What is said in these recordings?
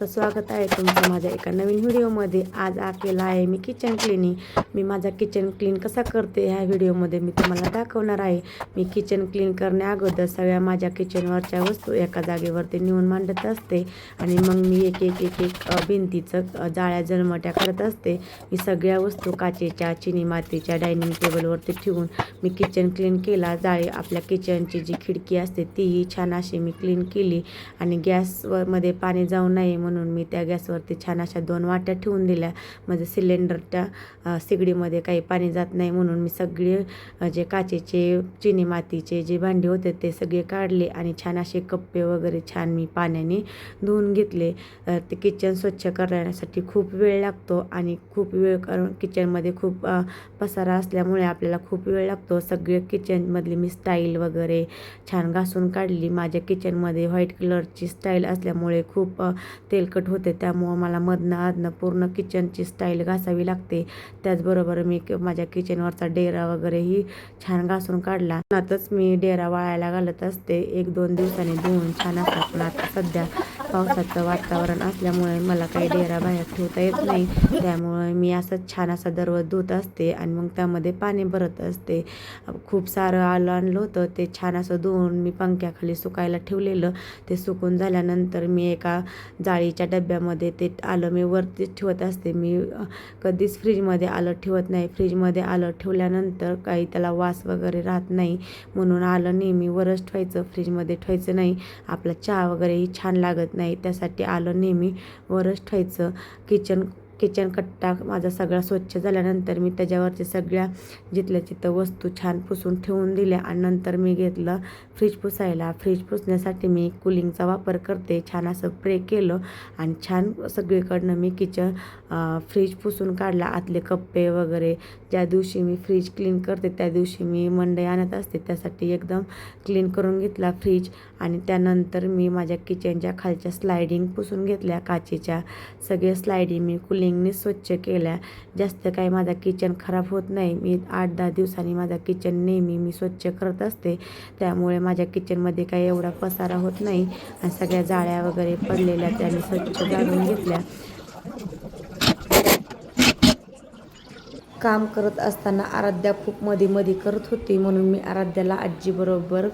तर स्वागत आहे तुमचं माझ्या एका नवीन व्हिडिओमध्ये. आज आ केला आहे मी किचन क्लिनिंग मी माझा किचन क्लीन कसा करते ह्या व्हिडिओमध्ये मी तुम्हाला दाखवणार आहे. मी किचन क्लीन करण्या अगोदर सगळ्या माझ्या किचनवरच्या वस्तू एका जागेवरती नेऊन मांडत असते. आणि मग मी एक एक एक एक भिंतीचं जाळ्या जन्मट्या करत असते. मी सगळ्या वस्तू काचेच्या चिनी मातीच्या डायनिंग टेबलवरती ठेवून मी किचन क्लीन केला. जाळी आपल्या किचनची जी खिडकी असते तीही छान अशी मी क्लीन केली. आणि गॅसमध्ये पाणी जाऊ नये म्हणून मी त्या गॅसवरती छान अशा दोन वाट्या ठेवून दिल्या. म्हणजे सिलेंडरच्या शिगडीमध्ये सिगडीमध्ये काही पाणी जात नाही म्हणून मी सगळे जे काचेचे चिनी मातीचे जे भांडी होते ते सगळे काढले आणि छान असे कप्पे वगैरे छान मी पाण्याने धुवून घेतले. ते किचन स्वच्छ करण्यासाठी खूप वेळ लागतो आणि खूप वेळ करून किचनमध्ये खूप पसारा असल्यामुळे आपल्याला खूप वेळ लागतो. सगळे किचनमधली मी स्टाईल वगैरे छान घासून काढली. माझ्या किचनमध्ये व्हाईट कलरची स्टाईल असल्यामुळे खूप ते तेलकट होते त्यामुळं मला मधनं आधनं पूर्ण किचनची स्टाईल घासावी लागते. त्याचबरोबर मी माझ्या किचनवरचा डेरा वगैरेही छान घासून काढला. त्यातच मी डेरा वाळायला घालत असते. एक दोन दिवसांनी धुवून छान असतात पण आता सध्या पावसाचं वातावरण असल्यामुळे मला काही डेरा बाहेर ठेवता येत नाही. त्यामुळे मी असंच छान असा दररोज धुत असते आणि मग त्यामध्ये पाणी भरत असते. खूप सारं आलं आणलं होतं ते छान असं धुवून मी पंख्याखाली सुकायला ठेवलेलं. ते सुकून झाल्यानंतर मी एका जाळीच्या डब्यामध्ये ते आलं मी वरतीच ठेवत असते. मी कधीच फ्रीजमध्ये आलं ठेवत नाही. फ्रीजमध्ये आलं ठेवल्यानंतर काही त्याला वास वगैरे राहत नाही. म्हणून आलं नेहमी वरच ठेवायचं फ्रीजमध्ये ठेवायचं नाही. आपला चहा वगैरेही छान लागत नाही त्यासाठी आलं नेहमी वरच ठेवायचं. किचन किचन कट्टा माझा सगळा स्वच्छ झाल्यानंतर मी त्याच्यावरती सगळ्या जिथल्या तिथं वस्तू छान पुसून ठेवून दिल्या आणि नंतर मी घेतलं फ्रीज पुसायला. फ्रीज पुसण्यासाठी मी कुलिंगचा वापर करते. छान असं प्रे केलं आणि छान सगळीकडनं मी किचन फ्रीज पुसून काढला. आतले कप्पे वगैरे ज्या दिवशी मी फ्रीज क्लीन करते त्या दिवशी मी मंडई आणत असते. त्यासाठी एकदम क्लीन करून घेतला फ्रीज आणि त्यानंतर मी माझ्या किचनच्या खालच्या स्लायडिंग पुसून घेतल्या. काचेच्या सगळे स्लायडिंग मी कुलिंग कुलिंगने स्वच्छ केल्या. जास्त काही माझा किचन खराब होत नाही. मी आठ दहा दिवसांनी माझा किचन नेहमी मी स्वच्छ करत असते. त्यामुळे माझ्या किचनमध्ये काही एवढा पसारा होत नाही. आणि सगळ्या जाळ्या वगैरे पडलेल्या त्या मी स्वच्छ काढून घेतल्या. काम करत असताना आराध्या खूप मध्ये मध्ये करत होती. म्हणून मी आराध्याला आजीबरोबर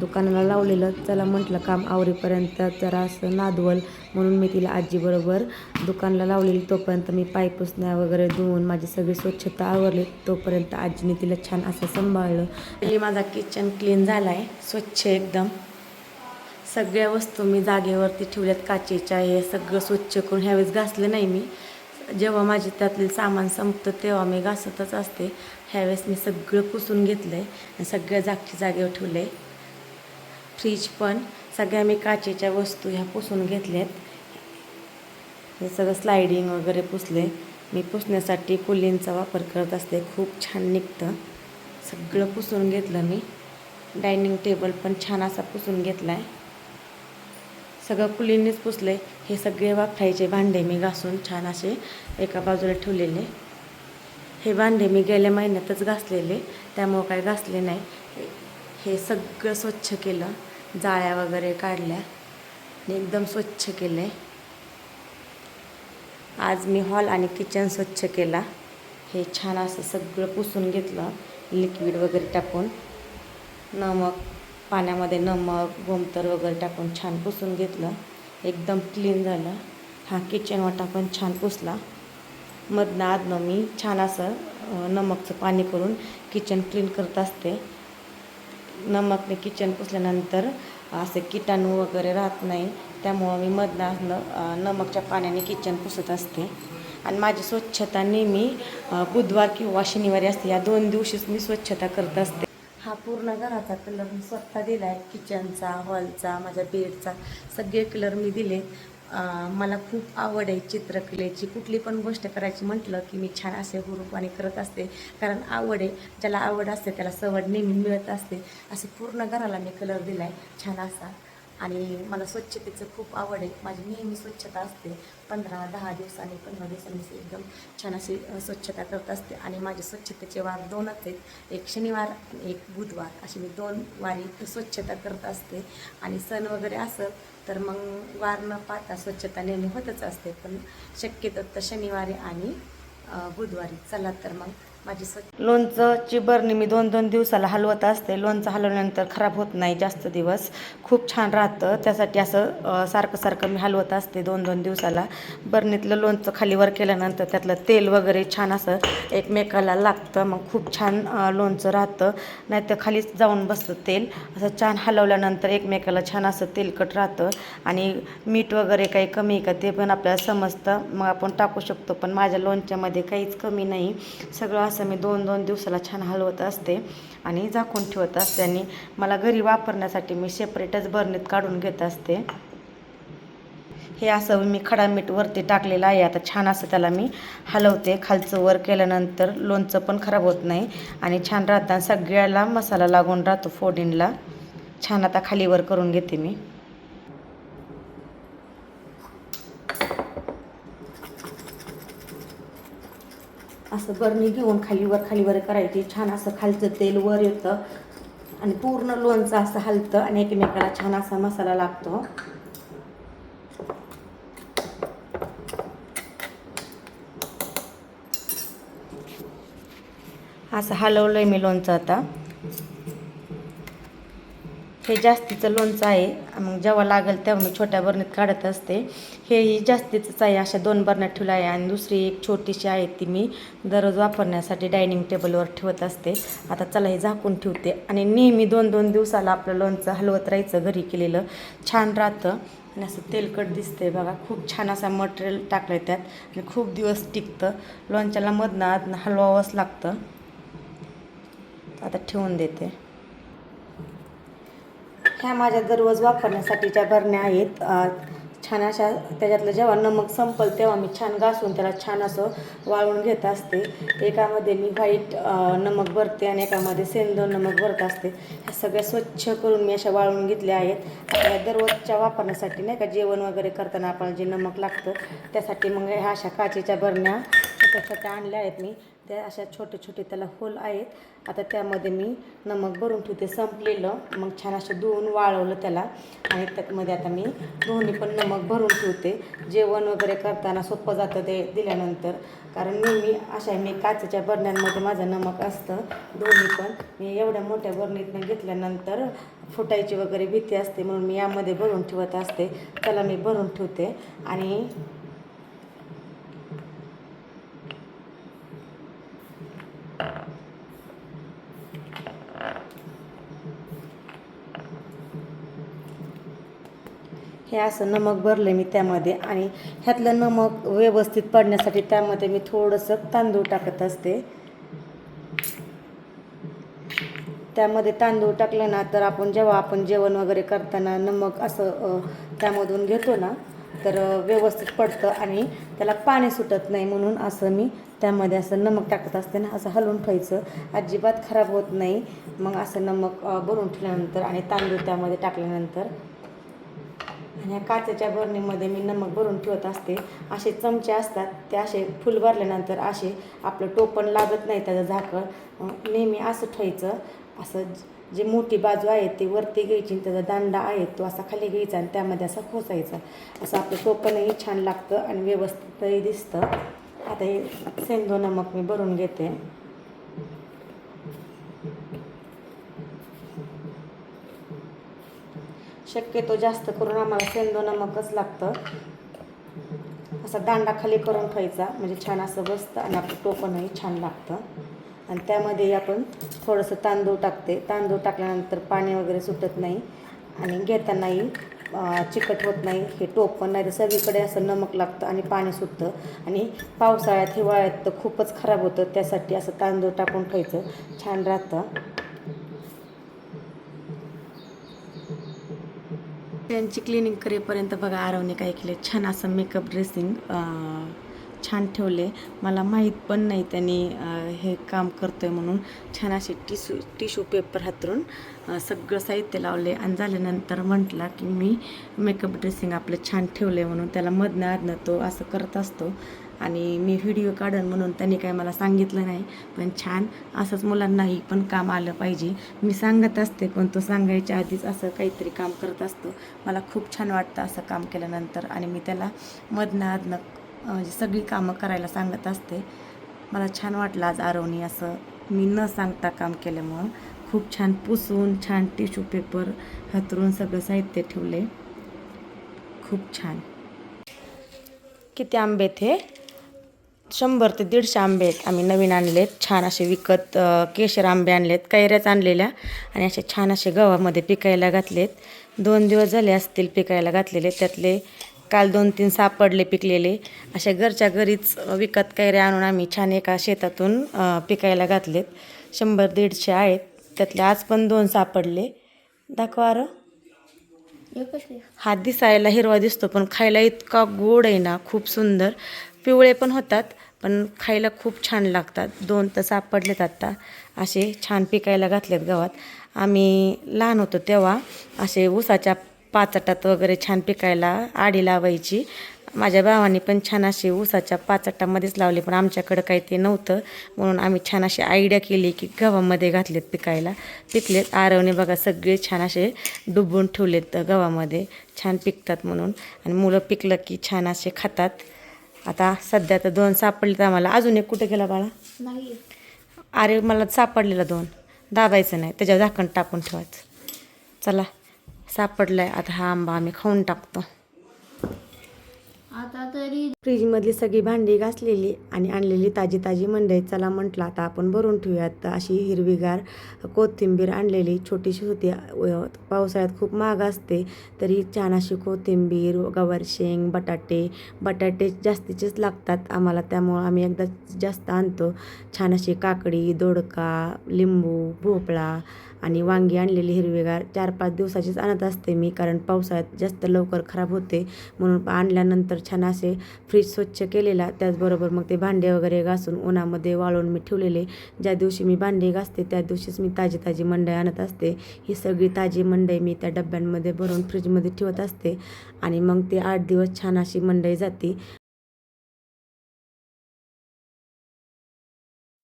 दुकानाला लावलेलं. चला म्हटलं काम आवरेपर्यंत जरा असं नादवल. म्हणून मी तिला आजीबरोबर दुकानाला लावलेली. तोपर्यंत मी पाय पुसण्या वगैरे धुवून माझी सगळी स्वच्छता आवरली. तोपर्यंत आजीने तिला छान असं सांभाळलं. हे माझा किचन क्लीन झाला आहे स्वच्छ एकदम. सगळ्या वस्तू मी जागेवरती ठेवल्यात. काचेच्या हे सगळं स्वच्छ करून ह्यावेळेस घासलं नाही मी. जेव्हा माझे त्यातले सामान संपतं तेव्हा मी घासतच असते. ह्यावेळेस मी सगळं पुसून घेतलं आहे आणि सगळ्या जागची जागेवर ठेवलं आहे फ्रीज पण सगळ्या मी काचेच्या वस्तू ह्या पुसून घेतल्यात. हे सगळं स्लायडिंग वगैरे पुसले मी पुसण्यासाठी कुलींचा वापर करत असते. खूप छान निघतं. सगळं पुसून घेतलं मी. डायनिंग टेबल पण छान असा पुसून घेतला आहे सगळं कुलींनीच पुसले हे सगळे वापरायचे भांडे मी घासून छान असे एका बाजूला ठेवलेले. हे भांडे मी गेल्या महिन्यातच घासलेले. त्यामुळं काय घासले नाही. हे सगळं स्वच्छ केलं. जाळ्या वगैरे काढल्या. आणि एकदम स्वच्छ केले. आज मी हॉल आणि किचन स्वच्छ केला. हे छान असं सगळं पुसून घेतलं. लिक्विड वगैरे टाकून. नमक पाण्यामध्ये नमक गोमतर वगैरे टाकून छान पुसून घेतलं. एकदम क्लीन झालं. हा किचन वाटा पण छान पुसला. मधनं आधनं मी छान असं नमकचं पाणी करून किचन क्लीन करत असते. नमकने किचन पुसल्यानंतर असे किटाणू वगैरे राहत नाही. त्यामुळं मी मधनं आधनं नमकच्या पाण्याने किचन पुसत असते. आणि माझी स्वच्छता नेहमी बुधवार किंवा शनिवारी असते. या दोन दिवशीच मी स्वच्छता करत असते. हा पूर्ण घराचा कलर मी स्वतः दिला आहे किचनचा हॉलचा माझ्या बेडचा सगळे कलर मी दिले मला खूप आवड आहे चित्रकलेची. कुठली पण गोष्ट करायची म्हटलं की मी छान असे हुरूपाने करत असते. कारण आवड आहे. ज्याला आवड असते त्याला सवड नेहमी मिळत असते. असे पूर्ण घराला मी कलर दिला आहे छान असा. आणि मला स्वच्छतेचं खूप आवड आहे. माझी नेहमी स्वच्छता असते. पंधरा दहा दिवसांनी पंधरा दिवसांनी एकदम छान अशी स्वच्छता करत असते. आणि माझे स्वच्छतेचे वार दोनच आहेत. एक शनिवार एक बुधवार. अशी मी दोन वारी स्वच्छता करत असते. आणि सण वगैरे असं तर मग वार न पाहता स्वच्छता नेहमी होतच असते. पण शक्यतो तर शनिवारी आणि बुधवारी. चला तर मग. माझी लोणचं लोणचंची बरणी मी दोन दोन दिवसाला हलवत असते. लोणचं हलवल्यानंतर खराब होत नाही जास्त दिवस. खूप छान राहतं. त्यासाठी असं सारखं सारखं मी हलवत असते दोन दोन दिवसाला. बरणीतलं लोणचं खाली वर केल्यानंतर त्यातलं तेल वगैरे छान असं एकमेकाला लागतं. मग खूप छान लोणचं राहतं. नाही तर खालीच जाऊन बसतं तेल. असं छान हलवल्यानंतर एकमेकाला छान असं तेलकट राहतं. आणि मीठ वगैरे काही कमी आहे का ते पण आपल्याला समजतं. मग आपण टाकू शकतो. पण माझ्या लोणच्यामध्ये काहीच कमी नाही. सगळं असं मी दोन दोन दिवसाला छान हलवत असते आणि झाकून ठेवत असते आणि मला घरी वापरण्यासाठी मी सेपरेटच बरणीत काढून घेत असते. हे असं मी खडा मीठ वरती टाकलेलं आहे. आता छान असं त्याला मी हलवते. खालचं वर केल्यानंतर लोणचं पण खराब होत नाही आणि छान राहतं. आणि सगळ्याला मसाला लागून राहतो फोडीनला छान आता खाली वर करून घेते मी. असं बरणी घेऊन खाली वर खाली वर करायची. छान असं खालचं तेल वर येतं. आणि पूर्ण लोणचं असं हलतं आणि एकमेकाला छान असा मसाला लागतो. असं हलवलं आहे मी लोणचं आता. हे जास्तीचं लोणचं आहे. मग जेव्हा लागेल तेव्हा मी छोट्या बरणीत काढत असते. हेही जास्तीचंच आहे. अशा दोन बरण्यात ठेवलं आहे आणि दुसरी एक छोटीशी आहे ती मी दररोज वापरण्यासाठी डायनिंग टेबलवर ठेवत असते. आता चला हे झाकून ठेवते. आणि नेहमी दोन दोन दिवसाला आपलं लोणचं हलवत राहायचं घरी केलेलं. छान राहतं. आणि असं तेलकट दिसते बघा. खूप छान असा मटेरियल टाकलं आहे त्यात. आणि खूप दिवस टिकतं. लोणच्याला मधनं आधनं हलवावंच लागतं. आता ठेवून देते. ह्या माझ्या दररोज वापरण्यासाठीच्या भरण्या आहेत छान अशा त्याच्यातलं जेव्हा नमक संपल तेव्हा मी छान घासून त्याला छान असं वाळवून घेत असते. एकामध्ये मी व्हाईट नमक भरते आणि एकामध्ये सेंदो नमक भरत असते. ह्या सगळ्या स्वच्छ करून मी अशा वाळवून घेतल्या आहेत. दररोजच्या वापरण्यासाठी नाही का जेवण वगैरे करताना आपल्याला जे नमक लागतं त्यासाठी मग ह्या अशा काचेच्या बरण्या छोट्या छोट्या आणल्या आहेत मी. त्या अशा छोटे छोटे त्याला होल आहेत. आता त्यामध्ये मी नमक भरून ठेवते संपलेलं. मग छान असं धुवून वाळवलं त्याला. आणि त्यामध्ये आता मी दोन्ही पण नमक भरून ठेवते. जेवण वगैरे करताना सोपं जातं ते दिल्यानंतर. कारण नेहमी अशा मी काचेच्या बरण्यांमध्ये माझं नमक असतं. दोन्ही पण. मी एवढ्या मोठ्या बरणीतनं घेतल्यानंतर फुटायची वगैरे भीती असते म्हणून मी यामध्ये भरून ठेवत असते. त्याला मी भरून ठेवते. आणि हे असं नमक भरलं मी त्यामध्ये आणि ह्यातलं नमक व्यवस्थित पडण्यासाठी त्यामध्ये मी थोडंसं तांदूळ टाकत असते. त्यामध्ये तांदूळ टाकलं ना तर आपण जेव्हा आपण जेवण वगैरे करताना नमक असं त्यामधून घेतो ना तर व्यवस्थित पडतं आणि त्याला पाणी सुटत नाही म्हणून असं मी त्यामध्ये असं नमक टाकत असते ना असं हलवून ठेवायचं. अजिबात खराब होत नाही. मग असं नमक भरून ठेवल्यानंतर आणि तांदूळ त्यामध्ये टाकल्यानंतर आणि या काचेच्या बरणीमध्ये मी नमक भरून ठेवत असते. असे चमचे असतात ते असे फुल भरल्यानंतर असे आपलं टोपण लागत नाही त्याचं झाकण. नेहमी असं ठेवायचं. असं जी मोठी बाजू आहे ती वरती घ्यायची आणि त्याचा दांडा आहे तो असा खाली घ्यायचा आणि त्यामध्ये असा खोचायचा असं आपलं टोपणही छान लागतं आणि व्यवस्थितही दिसतं. आता हे सेंदो नमक मी भरून घेते. शक्यतो जास्त करून आम्हाला सेंदो नमकच लागतं. असा दांडा खाली करून ठेवायचा म्हणजे छान असं बसतं आणि आपलं टोपणही छान लागतं. आणि त्यामध्ये आपण थोडंसं तांदूळ टाकते. तांदूळ टाकल्यानंतर पाणी वगैरे सुटत नाही आणि घेतानाही चिकट होत नाही. हे टोपण नाही तर सगळीकडे असं नमक लागतं आणि पाणी सुटतं. आणि पावसाळ्यात हिवाळ्यात तर खूपच खराब होतं. त्यासाठी असं तांदूळ टाकून ठेवायचं छान राहतं. त्यांची क्लिनिंग करेपर्यंत बघा आरवने काय केले छान असं मेकअप ड्रेसिंग छान ठेवले. मला माहीत पण नाही त्यांनी हे काम करतोय म्हणून. छान असे टिशू टिश्यू पेपर हातरून सगळं साहित्य लावले. आणि झाल्यानंतर म्हटला की मी मेकअप ड्रेसिंग आपलं छान ठेवलं आहे म्हणून त्याला मधनं आधनं तो असं करत असतो. आणि मी व्हिडिओ काढन म्हणून त्यांनी काय मला सांगितलं नाही. पण छान असंच मुलांनाही पण काम आलं पाहिजे. मी सांगत असते पण तो सांगायच्या आधीच असं काहीतरी काम करत असतो. मला खूप छान वाटतं असं काम केल्यानंतर आणि मी त्याला मधनं आधनं म्हणजे सगळी कामं करायला सांगत असते. मला छान वाटलं आज आरवणी असं मी न सांगता काम केल्यामुळं. खूप छान पुसून छान टिश्यू पेपर हातरून सगळं साहित्य ठेवले. खूप छान. किती आंबे आहेत हे? शंभर ते दीडशे आंबे आहेत. आम्ही नवीन आणलेत. छान असे विकत केशर आंबे आणलेत. कैऱ्याच आणलेल्या आणि असे छान असे गव्हामध्ये पिकायला घातलेत. दोन दिवस झाले असतील पिकायला घातलेले. त्यातले काल दोन तीन सापडले पिकलेले. अशा घरच्या घरीच विकत कैऱ्या आणून आम्ही छान एका शेतातून पिकायला घातलेत. शंभर दीडशे आहेत. त्यातले आज पण दोन सापडले. दाखवा रं. हा दिसायला हिरवा दिसतो पण खायला इतका गोड आहे ना खूप सुंदर. पिवळे पण होतात. पण खायला खूप छान लागतात. दोन तर सापडलेत आत्ता असे छान पिकायला घातलेत गावात आम्ही लहान होतो तेव्हा असे ऊसाच्या पाचटात वगैरे छान पिकायला आडी लावायची. माझ्या भावाने पण छान असे ऊसाच्या पाचटामध्येच लावले पण आमच्याकडं काही ते नव्हतं. म्हणून आम्ही छान अशी आयडिया केली की गव्हामध्ये घातलेत पिकायला. पिकलेत आरवणे बघा सगळे छान असे डुबून ठेवलेत गव्हामध्ये. छान पिकतात म्हणून. आणि मुलं पिकलं की छान असे खातात. आता सध्या तर दोन सापडलेत आम्हाला. अजून एक कुठे गेला बाळा? नाही अरे मला सापडलेलं दोन. दाबायचं नाही. त्याच्यावर झाकण टाकून ठेवायचं. चला सापडलाय. आता हा आंबा आम्ही खाऊन टाकतो. आता तरी फ्रीजमधली सगळी भांडी घासलेली आणि आणलेली ताजी ताजी मंडई. चला म्हटलं आता आपण भरून ठेवूयात. अशी हिरवीगार कोथिंबीर आणलेली. छोटीशी होती. पावसाळ्यात खूप महाग असते. तरी छान अशी कोथिंबीर गवार शेंग बटाटे. बटाटे जास्तीचेच लागतात आम्हाला. त्यामुळं आम्ही एकदा जास्त आणतो. छान अशी काकडी दोडका लिंबू भोपळा आणि वांगी आणलेली हिरवीगार. चार पाच दिवसाचीच आणत असते मी कारण पावसाळ्यात जास्त लवकर खराब होते. म्हणून आणल्यानंतर छान असे फ्रीज स्वच्छ केलेला. त्याचबरोबर मग ते भांडे वगैरे घासून उन्हामध्ये वाळवून मी ठेवलेले. ज्या दिवशी मी भांडे घासते त्या दिवशीच मी ताजी ताजी मंडई आणत असते. ही सगळी ताजी मंडई मी त्या डब्यांमध्ये भरून फ्रीजमध्ये ठेवत असते. आणि मग ते आठ दिवस छान अशी मंडई जाते.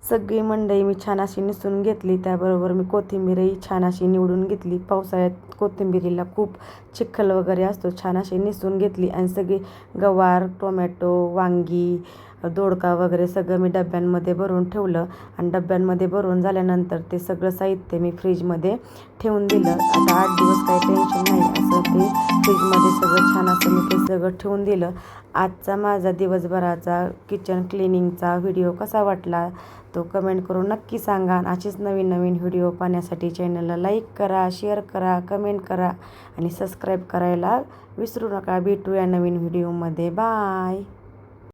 सगळी मंडई मी छान अशी निसून घेतली. त्याबरोबर मी कोथिंबीरही छान अशी निवडून घेतली. पावसाळ्यात कोथिंबीरीला खूप चिखल वगैरे असतो छान अशी निसून घेतली. आणि सगळी गवार टोमॅटो वांगी दोडका वगैरे सगळं मी डब्यांमध्ये भरून ठेवलं. आणि डब्यांमध्ये भरून झाल्यानंतर ते सगळं साहित्य मी फ्रीजमध्ये ठेवून दिलं. आता आठ दिवस काही टेन्शन नाही. असं ते फ्रीजमध्ये सगळं छान असं मी ते सगळं ठेवून दिलं. आजचा माझा दिवसभराचा किचन क्लिनिंगचा व्हिडिओ कसा वाटला तो कमेंट करून नक्की सांगा. आणि असेच नवीन नवीन व्हिडिओ पाहण्यासाठी चॅनलला लाईक करा शेअर करा कमेंट करा आणि सबस्क्राईब करायला विसरू नका. भेटूया नवीन व्हिडिओमध्ये बाय